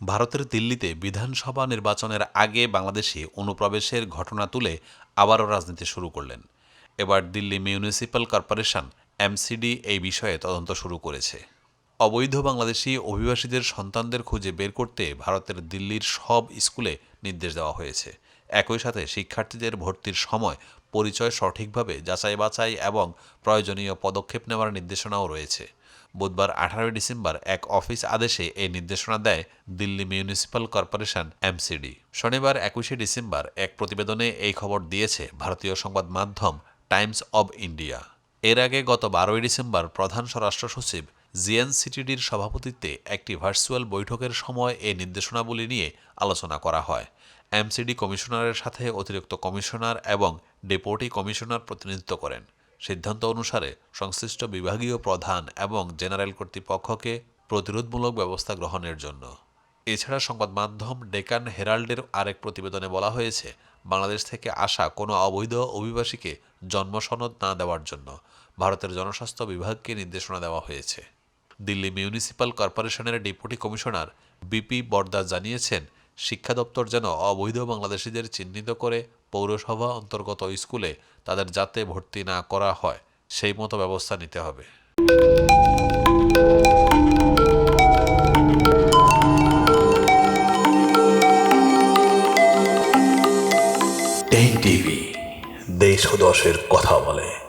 ভারতের দিল্লিতে বিধানসভা নির্বাচনের আগে বাংলাদেশে অনুপ্রবেশের ঘটনা তুলে আবারও রাজনীতি শুরু করলেন। এবার দিল্লি মিউনিসিপ্যাল কর্পোরেশন এমসিডি এই বিষয়ে তদন্ত শুরু করেছে। অবৈধ বাংলাদেশি অভিবাসীদের সন্তানদের খুঁজে বের করতে ভারতের দিল্লির সব স্কুলে নির্দেশ দেওয়া হয়েছে। একই সাথে শিক্ষার্থীদের ভর্তির সময় পরিচয় সঠিকভাবে যাচাই বাছাই এবং প্রয়োজনীয় পদক্ষেপ নেওয়ার নির্দেশনাও রয়েছে। বুধবার আঠারোই ডিসেম্বর এক অফিস আদেশে এই নির্দেশনা দেয় দিল্লি মিউনিসিপ্যাল কর্পোরেশন এমসিডি। শনিবার একুশে ডিসেম্বর এক প্রতিবেদনে এই খবর দিয়েছে ভারতীয় সংবাদ মাধ্যম টাইমস অব ইন্ডিয়া। এর আগে গত বারোই ডিসেম্বর প্রধান স্বরাষ্ট্র সচিব জিএনসিটিডির সভাপতিত্বে একটি ভার্চুয়াল বৈঠকের সময় এই নির্দেশনাবলী নিয়ে আলোচনা করা হয়। এমসিডি কমিশনারের সাথে অতিরিক্ত কমিশনার এবং ডেপুটি কমিশনার প্রতিনিধিত্ব করেন। সিদ্ধান্ত অনুসারে সংশ্লিষ্ট বিভাগীয় প্রধান এবং জেনারেল কর্তৃপক্ষকে প্রতিরোধমূলক ব্যবস্থা গ্রহণের জন্য। এছাড়া সংবাদ মাধ্যম ডেকান হেরাল্ডের আরেক প্রতিবেদনে বলা হয়েছে, বাংলাদেশ থেকে আসা কোনো অবৈধ অভিবাসীকে জন্মসনদ না দেওয়ার জন্য ভারতের জনস্বাস্থ্য বিভাগকে নির্দেশনা দেওয়া হয়েছে। দিল্লি মিউনিসিপ্যাল কর্পোরেশনের ডেপুটি কমিশনার বিপি বরদার জানিয়েছেন, শিক্ষা দপ্তর যেন অবৈধ বাংলাদেশিদের চিহ্নিত করে পৌরসভা অন্তর্গত স্কুলে তাদের যাতে ভর্তি না করা হয়, সেই মতো ব্যবস্থা নিতে হবে। দেশ টিভি কথা বলে। দশের